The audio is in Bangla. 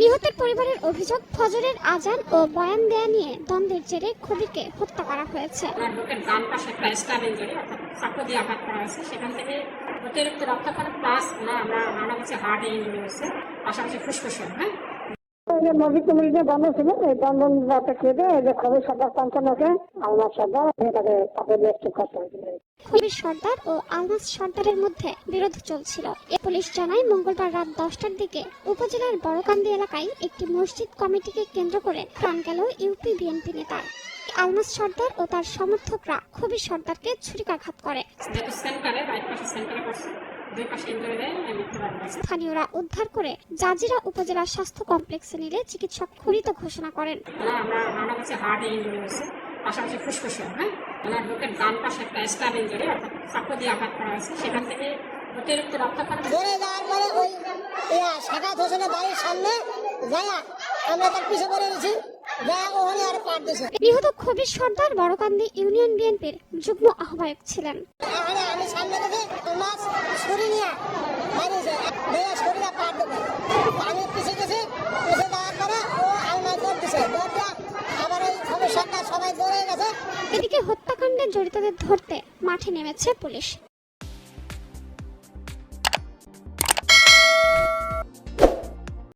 নিহতের পরিবারের অভিযোগ, ফজরের আজান ও বয়ান দেয়া নিয়ে দ্বন্দ্বের জেরে খবিরকে হত্যা করা হয়েছে। ডান পাশে অর্থাৎ দিয়ে আঘাত করা সেখান থেকে অতিরিক্ত প্লাস আমরা ধারণা করছি হার্ট ইঞ্জুরি হয়েছে, পাশাপাশি হ্যাঁ? যে টমসজিদ যে বন্ধ ছিল এই বন্ধ রাতে খেতে এই যে খবর সরকার পঞ্চান্নকে আমার সরকার এটাকে তাকে করতে হয়েছিল খবির সর্দার ও আলমাস সর্দারের মধ্যে বিরোধ চলছিল। এ পুলিশ জানায় মঙ্গলবার রাত দশটার দিকে উপজেলার বড়কান্দি এলাকায় একটি মসজিদ কমিটিকে কেন্দ্র করে প্রাণ গেল ইউপি বিএনপি নেতার আলমাস সর্দার ও তার সমর্থকরা খবির সর্দারকে ছুরিকাঘাত করে। সেন্টারে রাইট পাশে সেন্টারে করছে স্থানীয়রা উদ্ধার করে জাজিরা উপজেলা স্বাস্থ্য কমপ্লেক্সে নিলে চিকিৎসক মৃত ঘোষণা করেন। হয়েছে পাশাপাশি ফুসফুসে হ্যাঁ? ওনার বুকের ডান পাশে একটা স্টাব ইঞ্জুরি অর্থাৎ চাকু দিয়ে আঘাত করা হয়েছে সেখান থেকে অতিরিক্ত রক্তক্ষরণ ধরে যাওয়ার পরে ওই সাকাত হোসেনের বাড়ির সামনে যায়া আমরা তার পিছে পড়ে গেছি। নিহত খবির সর্দার বড়কান্দি ইউনিয়ন বিএনপির যুগ্ম আহ্বায়ক ছিলেন। এদিকে হত্যাকাণ্ডে জড়িতদের ধরতে মাঠে নেমেছে পুলিশ।